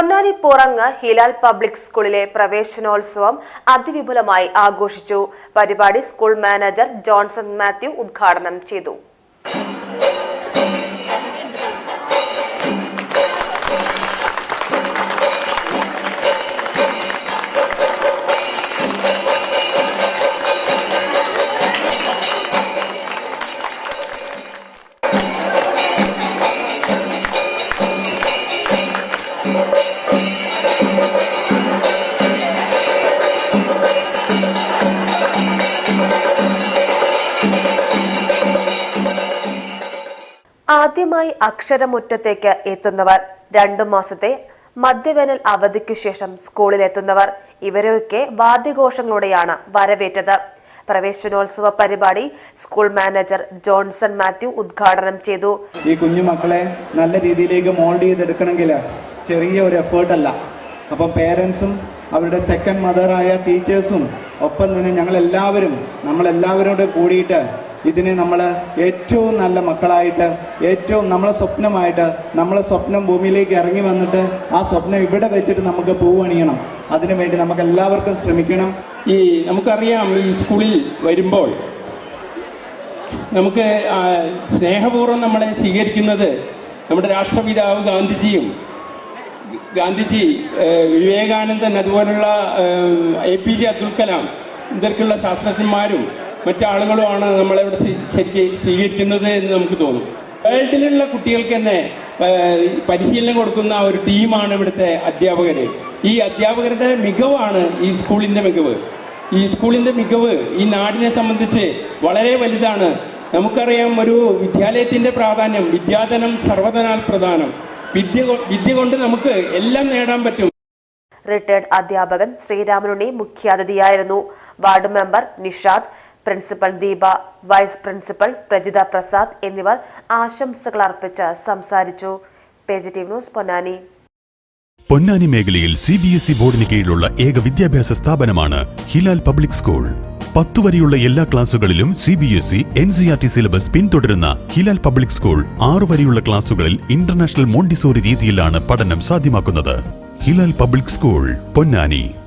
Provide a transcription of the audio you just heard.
Ponnani Purangu Hilal public സ്കൂളിലെ പ്രവേശനോത്സവം അതിവിപുലമായി ആഘോഷിച്ചു. പരിപാടി സ്കൂൾ മാനേജർ ജോൺസൺ മാത്യു ഉദ്ഘാടനം ചെയ്തു. ആദ്യമായി അക്ഷരമുറ്റത്തേക്ക് എത്തുന്നവർ രണ്ടു മാസത്തെ മധ്യവേനൽ അവധിക്കു ശേഷം സ്കൂളിലെത്തുന്നവർ ഇവരെയൊക്കെ വാദ്യഘോഷങ്ങളോടെയാണ് വരവേറ്റത്. പ്രവേശനോത്സവ പരിപാടി സ്കൂൾ മാനേജർ ജോൺസൺ മാത്യു ഉദ്ഘാടനം ചെയ്തു. ഈ കുഞ്ഞു മക്കളെ നല്ല രീതിയിലേക്ക് മോൾഡ് ചെയ്തെടുക്കണമെങ്കിൽ ചെറിയ ഒരു എഫേർട്ട് അല്ല. അപ്പം പേരൻസും അവരുടെ സെക്കൻഡ് മദറായ ടീച്ചേഴ്സും ഒപ്പം തന്നെ ഞങ്ങൾ എല്ലാവരും നമ്മൾ എല്ലാവരോടും കൂടിയിട്ട് ഇതിനെ നമ്മൾ ഏറ്റവും നല്ല മക്കളായിട്ട് ഏറ്റവും നമ്മളെ സ്വപ്നമായിട്ട് നമ്മളെ സ്വപ്നം ഭൂമിയിലേക്ക് ഇറങ്ങി വന്നിട്ട് ആ സ്വപ്നം ഇവിടെ വെച്ചിട്ട് നമുക്ക് പൂവണിയണം അതിനുവേണ്ടി നമുക്ക് എല്ലാവർക്കും ശ്രമിക്കണം. ഈ നമുക്കറിയാം ഈ സ്കൂളിൽ വരുമ്പോൾ നമുക്ക് സ്നേഹപൂർവം നമ്മളെ സ്വീകരിക്കുന്നത് നമ്മുടെ രാഷ്ട്രപിതാവ് ഗാന്ധിജിയും ഗാന്ധിജി വിവേകാനന്ദൻ അതുപോലുള്ള A P J Abdul Kalam ഇതൊക്കെയുള്ള ശാസ്ത്രജ്ഞന്മാരും മറ്റാളുകളുമാണ് നമ്മളെ ഇവിടെ സ്വീ- ശരിക്ക് സ്വീകരിക്കുന്നത് എന്ന് നമുക്ക് തോന്നും. വേൾഡിലുള്ള കുട്ടികൾക്ക് തന്നെ പരിശീലനം കൊടുക്കുന്ന ഒരു ടീമാണ് ഇവിടുത്തെ അധ്യാപകർ ഈ അധ്യാപകരുടെ മികവാണ് ഈ സ്കൂളിന്റെ മികവ്. ഈ സ്കൂളിന്റെ മികവ് ഈ നാടിനെ സംബന്ധിച്ച് വളരെ വലുതാണ്. നമുക്കറിയാം ഒരു വിദ്യാലയത്തിന്റെ പ്രാധാന്യം വിദ്യാധനം സർവധനാൽ പ്രധാനം. വിദ്യ വിദ്യ കൊണ്ട് നമുക്ക് എല്ലാം നേടാൻ പറ്റും. റിട്ടയർഡ് അധ്യാപകൻ Sreeramanunni മുഖ്യാതിഥിയായിരുന്നു. Ward member Nishad principal Deepa vice principal Prajitha Prasad എന്നിവർ ആശംസകൾ അർപ്പിച്ച് സംസാരിച്ചു. Page news Ponnani. പൊന്നാനി മേഖലയിൽ സി ബി എസ് ഇ ബോർഡിന് കീഴിലുള്ള ഏക വിദ്യാഭ്യാസ സ്ഥാപനമാണ് ഹിലാൽ പബ്ലിക് സ്കൂൾ. പത്തു വരെയുള്ള എല്ലാ ക്ലാസുകളിലും C B S E N C R T syllabus പിന്തുടരുന്ന ഹിലാൽ പബ്ലിക് സ്കൂൾ ആറു വരെയുള്ള ക്ലാസുകളിൽ ഇന്റർനാഷണൽ മോണ്ടിസോറി രീതിയിലാണ് പഠനം സാധ്യമാക്കുന്നത്. Hilal public school Ponnani.